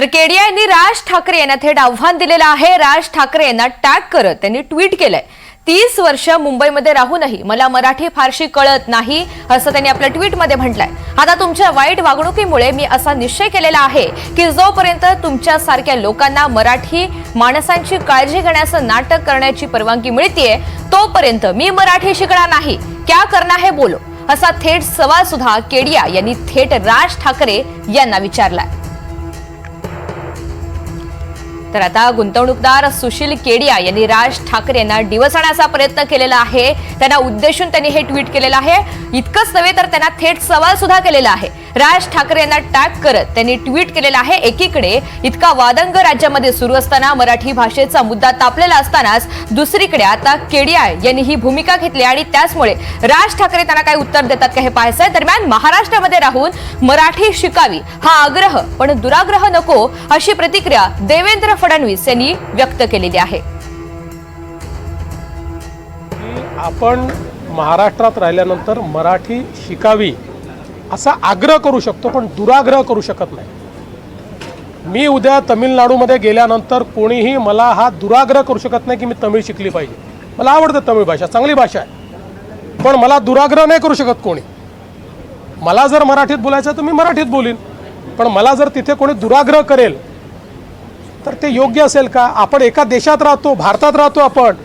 तर केडिया यांनी राज ठाकरे यांना थेट आव्हान दिलेलं आहे. राज ठाकरे यांना टॅग करत त्यांनी ट्विट केलंय. तीस वर्ष मुंबईमध्ये राहूनही मला मराठी फारशी कळत नाही असं त्यांनी आपल्या ट्विटमध्ये म्हटलंय. आता तुमच्या वाईट वागणुकीमुळे मी असा निश्चय केलेला आहे की जोपर्यंत तुमच्यासारख्या लोकांना मराठी माणसांची काळजी घेण्याचं नाटक करण्याची परवानगी मिळतीये तोपर्यंत मी मराठी शिकणार नाही. क्या करना है बोलो. असा थेट सवाल सुद्धा केडिया यांनी थेट राज ठाकरे यांना विचारलाय. तर आता गुंतवणूकदार सुशील केडिया यांनी राज ठाकरे यांना डिवसण्याचा प्रयत्न केलेला आहे. त्यांना उद्देशून त्यांनी हे ट्विट केलेलं आहे. इतकंच नव्हे तर त्यांना थेट सवाल सुद्धा केलेला आहे. राज ठाकरे यांना टॅग करत त्यांनी ट्विट केलेलं आहे. एकीकडे इतका वादंग राज्यामध्ये सुरू असताना मराठी भाषेचा मुद्दा तापलेला असतानाच दुसरीकडे आता केडीआय यांनी ही भूमिका घेतली आणि त्याचमुळे राज ठाकरे त्यांना काय उत्तर देतात का हे पाहायचंय. दरम्यान महाराष्ट्रामध्ये राहून मराठी शिकावी हा आग्रह पण दुराग्रह नको अशी प्रतिक्रिया देवेंद्र फडणवीस यांनी व्यक्त केलेली आहे. आपण महाराष्ट्रात राहिल्यानंतर मराठी शिकावी असा आग्रह करू शकतो पण दुराग्रह करू शकत नाही. मी उद्या तमिळनाडूमध्ये गेल्यानंतर कोणीही मला हा दुराग्रह करू शकत नाही की मी तमिळ शिकली पाहिजे. मला आवडतं तमिळ भाषा चांगली भाषा आहे. पण मला दुराग्रह नाही करू शकत कोणी. मला जर मराठीत बोलायचं तर मी मराठीत बोलीन. पण मला जर तिथे कोणी दुराग्रह करेल तर ते योग्य असेल का? आपण एका देशात राहतो भारतात राहतो आपण.